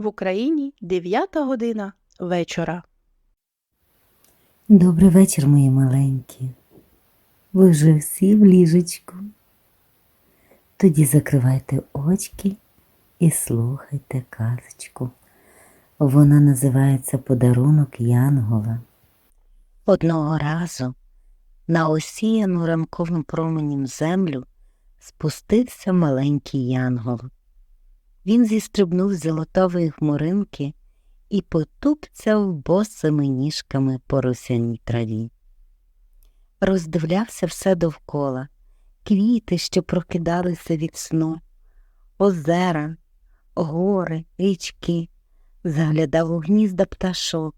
В Україні 9 година вечора. Добрий вечір, мої маленькі. Ви вже всі в ліжечку. Тоді закривайте очки і слухайте казочку. Вона називається Подарунок Янгола. Одного разу на осіяну ранковим променем землю спустився маленький янгол. Він зістрибнув з золотової хмуринки і потупцяв босими ніжками по росяній траві. Роздивлявся все довкола, квіти, що прокидалися від сну, озера, гори, річки, заглядав у гнізда пташок,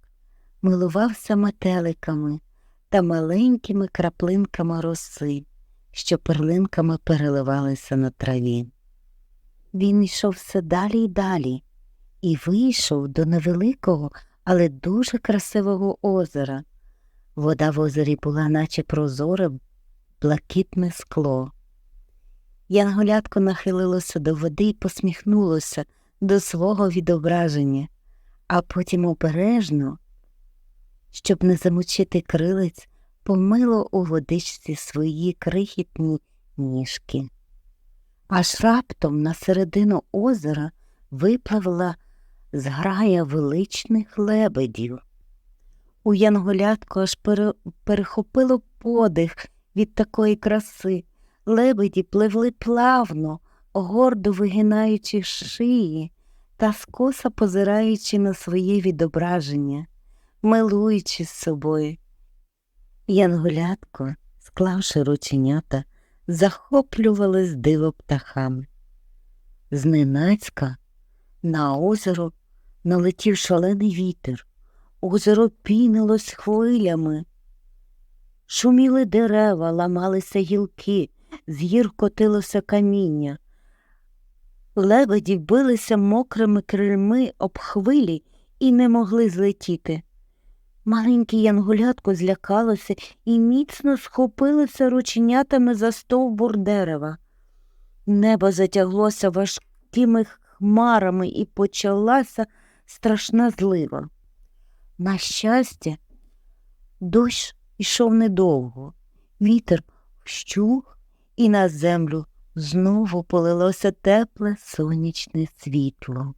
милувався метеликами та маленькими краплинками роси, що перлинками переливалися на траві. Він йшов все далі й далі і вийшов до невеликого, але дуже красивого озера. Вода в озері була, наче прозоре, блакитне скло. Янголятко нахилилося до води і посміхнулося до свого відображення, а потім обережно, щоб не замочити крилець, помило у водичці свої крихітні ніжки. Аж раптом на середину озера випливла зграя величних лебедів. У янголятку аж пере... перехопило подих від такої краси. Лебеді пливли плавно, гордо вигинаючи шиї та скоса позираючи на своє відображення, милуючи з собою. Янголятко, склавши рученята, захоплювались диво птахами. Зненацька на озеро налетів шалений вітер. Озеро пінилось хвилями. Шуміли дерева, ламалися гілки, з котилося каміння. Лебеді билися мокрими крильми об хвилі і не могли злетіти. Маленьке янголятко злякалося і міцно схопилося рученятами за стовбур дерева. Небо затяглося важкими хмарами і почалася страшна злива. На щастя, дощ ішов недовго, вітер вщух, і на землю знову полилося тепле сонячне світло.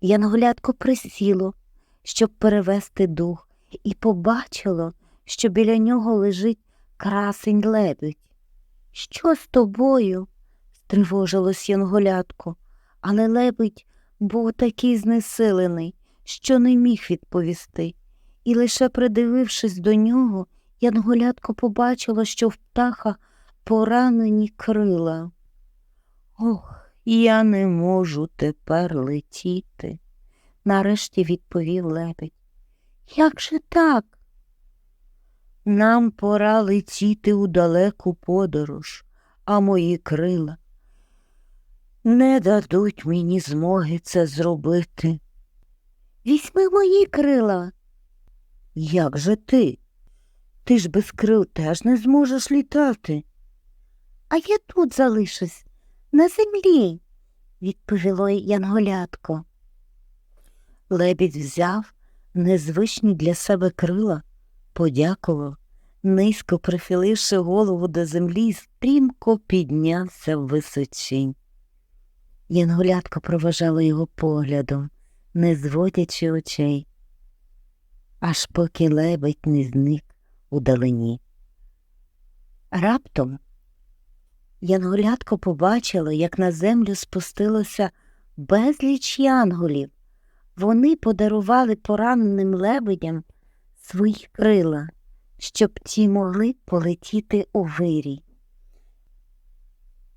Янголятко присіло, щоб перевести дух, і побачило, що біля нього лежить красень лебедь. Що з тобою? стривожилось янголятко, але лебедь був такий знесилений, що не міг відповісти, і лише придивившись до нього, янголятко побачило, що в птаха поранені крила. Ох, я не можу тепер летіти, нарешті відповів лебедь. Як же так? Нам пора летіти у далеку подорож, а мої крила не дадуть мені змоги це зробити. Візьми мої крила. Як же ти? Ти ж без крил теж не зможеш літати. А я тут залишусь, на землі, відповіло янголятко. Лебідь взяв незвичні для себе крила, подякував, низько прихиливши голову до землі, стрімко піднявся в височинь. Янголятко проважало його поглядом, не зводячи очей, аж поки лебедь не зник у далині. Раптом Янголятко побачило, як на землю спустилося безліч янголів. Вони подарували пораненим лебедям свої крила, щоб ті могли полетіти у вирій.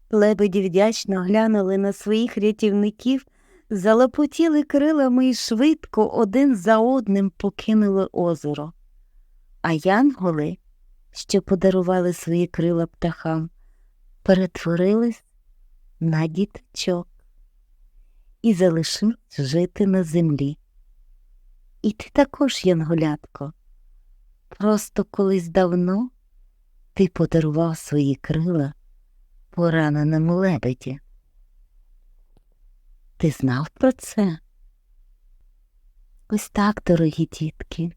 Лебеді вдячно глянули на своїх рятівників, залопотіли крилами і швидко один за одним покинули озеро. А янголи, що подарували свої крила птахам, перетворились на діточок і залишились жити на землі. І ти також, янголятко, просто колись давно ти подарував свої крила пораненому лебеді. Ти знав про це? Ось так, дорогі дітки.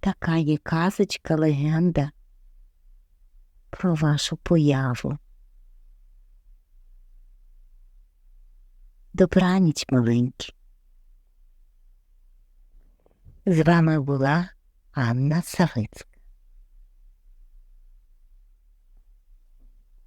Така є казочка, легенда про вашу появу. Добраніч, маленькі. З вами була Анна Савицька.